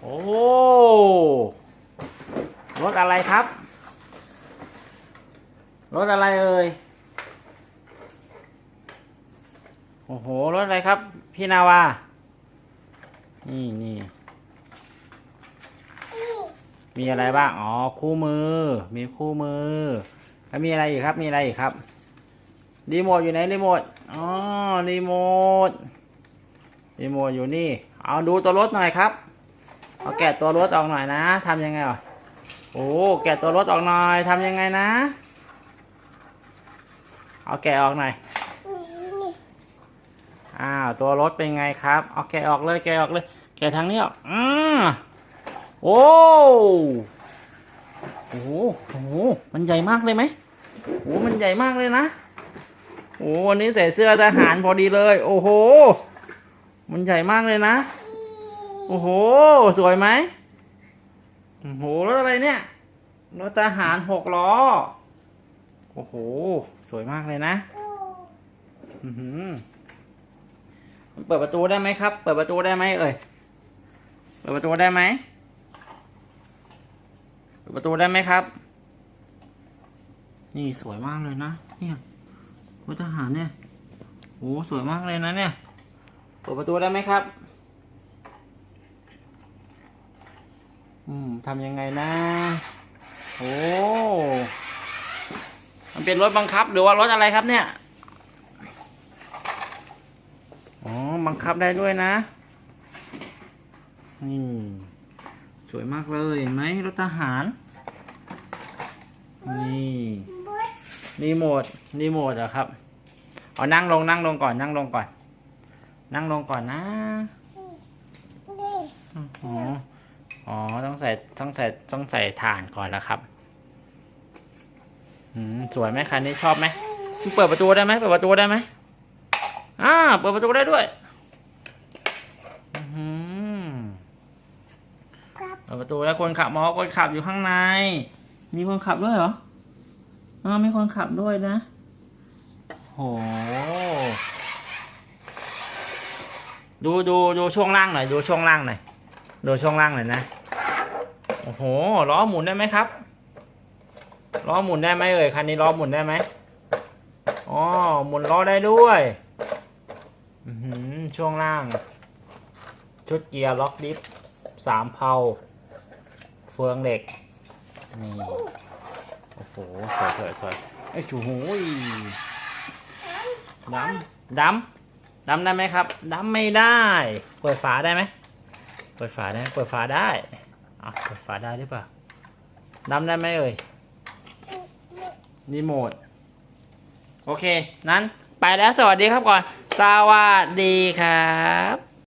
โอ้ รถอะไรครับ รถอะไรเอ่ย โอ้โห รถอะไรครับ พี่นาวา นี่นี่มีอะไรบ้าง อ๋อ คู่มือ มีคู่มือ แล้วมีอะไรอีกครับ มีอะไรอีกครับ รีโมทอยู่ไหน รีโมท อ๋อ รีโมท รีโมทอยู่นี่ เอาดูตัวรถหน่อยครับ เอาแกะตัวรถออกหน่อยนะทำยังไงอะโอ้แกะตัวรถออกหน่อยทำยังไงนะ เอาแกะออกหน่อย อ้าวตัวรถเป็นไงครับ เอาแกะออกเลยแกะออกเลย แกะทางนี้ออกอืมโอ้โอ้โหโอ้โห มันใหญ่มากเลยไหมโอ้โหมันใหญ่มากเลยนะ โอ้วันนี้ใส่เสื้อทหารพอดีเลย โอ้โห มันใหญ่มากเลยนะ โอ้โห สวยไหมโอ้โหรถอะไรเนี่ยรถทหารหกล้อ โอ้โห สวยมากเลยนะอือหือมันเปิดประตูได้ไหมครับ เปิดประตูได้ไหมเอ่ย เปิดประตูได้ไหม เปิดประตูได้ไหมครับ นี่สวยมากเลยนะ เนี่ยรถทหารเนี่ย โอ้สวยมากเลยนะเนี่ย ปิดประตูได้ไหมครับ อืมทำยังไงนะ โอ้ มันเป็นรถบังคับหรือว่ารถอะไรครับเนี่ย อ๋อ บังคับได้ด้วยนะ นี่ สวยมากเลยเห็นไหมรถทหาร นี่รีโมทรีโมทเหรอะครับ เอานั่งลงนั่งลงก่อนนั่งลงก่อน นั่งลงก่อนนะอ๋ออ๋อต้องใส่ต้องใส่ต้องใส่ถ่านก่อนแล้วครับอืมสวยไหมคันนี้ชอบไหมเปิดประตูได้ไหมเปิดประตูได้ไหมอ่าเปิดประตูได้ด้วยอื้อหือเปิดประตูแล้วคนขับมอคนขับอยู่ข้างใน มีคนขับด้วยเหรออ๋อมีคนขับด้วยนะโห ดูดูดูช่วงล่างหน่อยดูช่วงล่างหน่อยดูช่วงล่างหน่อยนะโอ้โหล้อหมุนได้ไหมครับล้อหมุนได้ไหมเอ่ยคันนี้ล้อหมุนได้ไหมอ๋อหมุนล้อได้ด้วยอือหือช่วงล่าง ชุดเกียร์ล็อกดิฟสามเพาเฟืองเหล็ก นี่ โอ้โห สวยสวยสวยไอ้จูโหยดำดำ ดำได้ไหมครับดำไม่ได้ เปิดฝาได้ไหมเปิดฝาได้ไหมเปิดฝาได้อะเปิดฝาได้หรือเปล่าดำได้ไหมเอ่ยรีโมทโอเค นั้นไปแล้วสวัสดีครับก่อน สวัสดีครับ